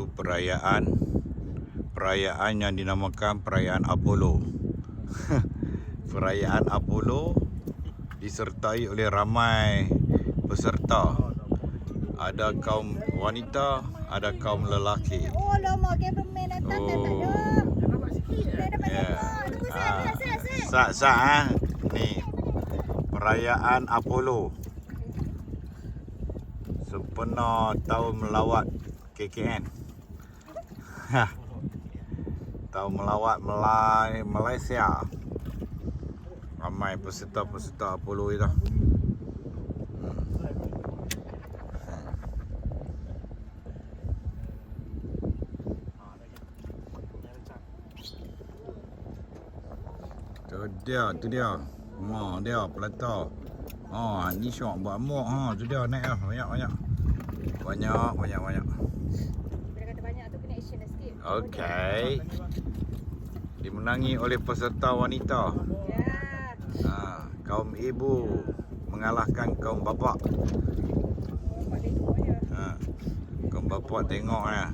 satu perayaan perayaan yang dinamakan perayaan Apollo. perayaan Apollo disertai oleh ramai peserta. Ada kaum wanita, ada kaum lelaki. Oh, lama cameraman datang dah tak ada. Oh. Ya. Ah, saya. Sat sat ah. Ni. Perayaan Apollo. Sempena tahun melawat KKN. Ha. Tahun melawat Melai Malaysia. Ramai peserta-peserta Apollo itu. Tu dia, tu dia. Ha, dia pelata. Ha, ni syok buat muak ha, tu dia naik ah, banyak banyak. Banyak, banyak, banyak. Bila kata banyak tu kena action dah sikit. Okey. Dimenangi oleh peserta wanita. Ya. Ha, kaum ibu mengalahkan kaum bapa. Ha. Kaum bapa tengok eh.